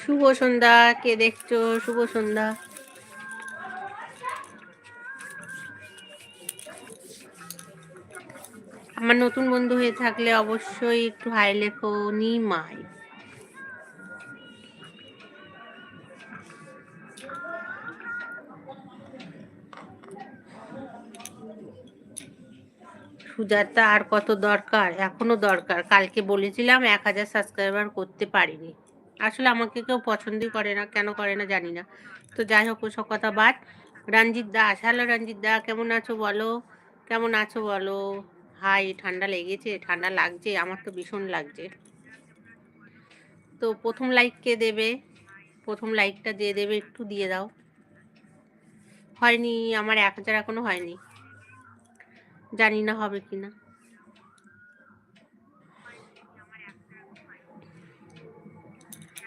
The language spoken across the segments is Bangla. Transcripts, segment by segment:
শুভ সন্ধ্যা, কে দেখছ? শুভ সন্ধ্যা। আমার নতুন বন্ধু হয়ে থাকলে অবশ্যই একটু হাই লেখো, নিমাই। সুজাতা আর কত দরকার? এখনও দরকার। কালকে বলেছিলাম এক হাজার সাবস্ক্রাইবার করতে পারিনি। আসলে আমাকে কেউ পছন্দই করে না, কেন করে না জানি না। তো যাই হোক, ওসব কথা বাদ। রঞ্জিত দাস হ্যালো রঞ্জিত দা, কেমন আছো বলো? কেমন আছো বলো? হাই, ঠান্ডা লেগেছে, ঠান্ডা লাগছে, আমার তো ভীষণ লাগছে। তো প্রথম লাইক কে দেবে? প্রথম লাইকটা দিয়ে দেবে একটু দিয়ে দাও। হয়নি, আমার এক হাজার এখনও হয়নি। জানি না হবে কি না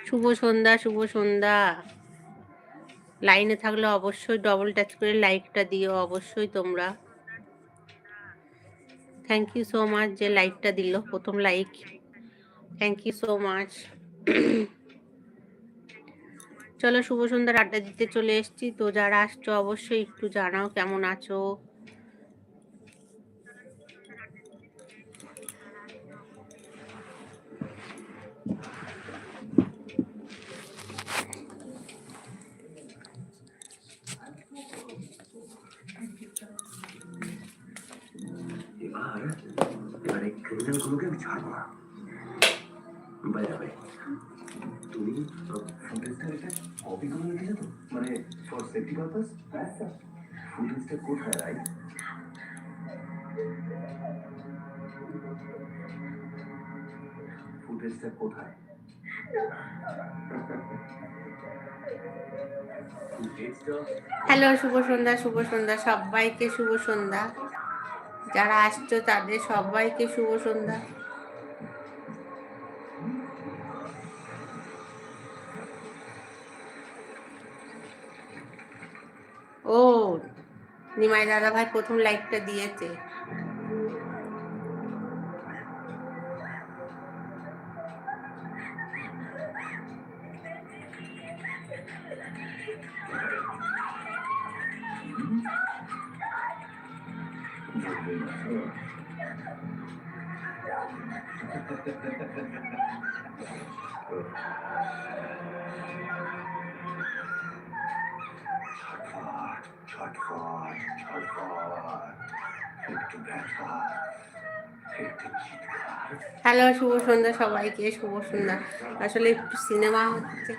শুভ সন্ধ্যা শুভ সন্ধ্যা। লাইনে থাকলে অবশ্যই ডবল টাচ করে লাইকটা দিও, অবশ্যই তোমরা। থ্যাংক ইউ সো মাচ যে লাইকটা দিল, প্রথম like thank you so much চলো শুভ সন্ধ্যার আড্ডা দিতে চলে এসেছি। তো যারা আসছো, অবশ্যই একটু জানাও কেমন আছো। ক্রিমিনালগুলোকে আমি ছাড়বো না বাই তুমি ফুটেজটা একটা কপি করে রেখেছো তো মানে ফর সেফটি পারপাস হ্যাঁ স্যার ফুটেজটা কোথায় রাই ফুটেজটা কোথায় হ্যালো শুভ সন্ধ্যা শুভ সন্ধ্যা, সবাইকে শুভ সন্ধ্যা। যারা আসছো তাদের সবাইকে শুভ সন্ধ্যা। ও নিমাই দাদা ভাই প্রথম লাইকটা দিয়েছে। হ্যালো শুভ সন্ধ্যা সবাইকে শুভ সন্ধ্যা। আসলে সিনেমা হচ্ছে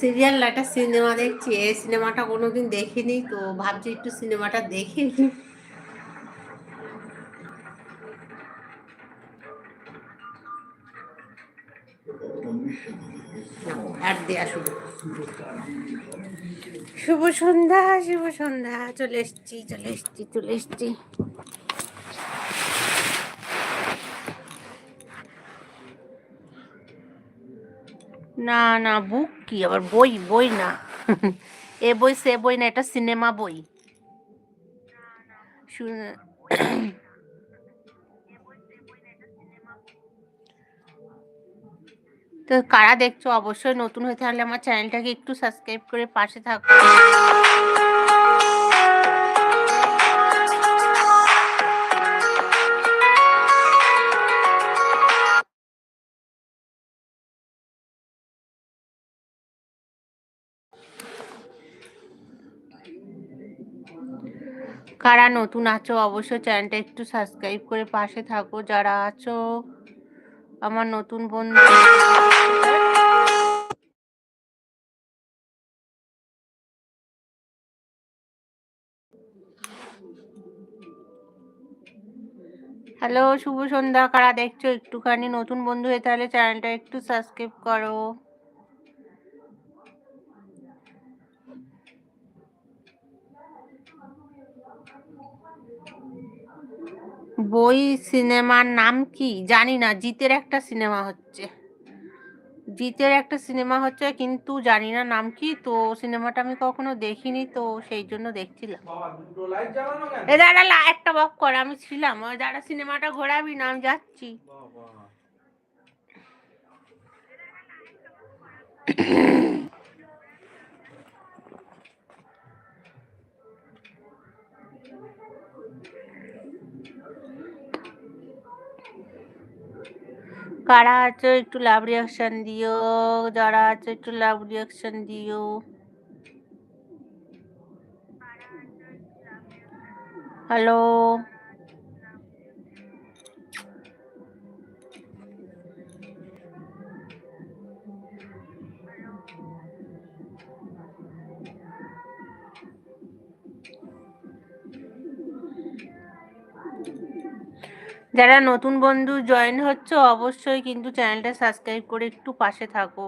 সিরিয়াল একটা সিনেমা দেখছি, এই সিনেমাটা কোনোদিন দেখিনি, তো ভাবছি একটু সিনেমাটা দেখি। আর শুভ সন্ধ্যা শুভ সন্ধ্যা, চলে এসছি চলে এসছি চলে এসছি। না না বুক কি? আবার বই বই না। এ বই সে বই না এটা সিনেমা বই। তো কারা দেখছ? অবশ্যই নতুন হয়ে থাকলে আমার চ্যানেলটাকে একটু সাবস্ক্রাইব করে পাশে থাকো। কারা নতুন আছো অবশ্যই চ্যানেলটা একটু সাবস্ক্রাইব করে পাশে থাকো। যারা আছো, আমার নতুন বন্ধু হ্যালো শুভ সন্ধ্যা। কারা দেখছ একটুখানি নতুন বন্ধু হয়ে, তাহলে চ্যানেলটা একটু সাবস্ক্রাইব করো। বই সিনেমার নাম কি? জানি না জিতের একটা সিনেমা হচ্ছে। জিতের একটা সিনেমা হচ্ছে কিন্তু জানি না নাম কি তো সিনেমাটা আমি কখনো দেখিনি তো সেই জন্য দেখছিলাম। এ লা- একটা বক কর আমি ছিলাম। ওই দাঁড়া সিনেমাটা ঘোরাবি না আমি যাচ্ছি। কারা আছো একটু লাভ রিয়াকশন দিও? যারা আছো একটু লাভ রিয়াকশন দিও। হ্যালো যারা নতুন বন্ধু জয়েন হচ্ছে, অবশ্যই কিন্তু চ্যানেলটা সাবস্ক্রাইব করে একটু পাশে থাকো।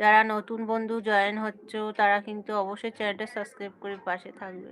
যারা নতুন বন্ধু জয়েন হচ্ছে, তারা কিন্তু অবশ্যই চ্যানেলটা সাবস্ক্রাইব করে পাশে থাকবে।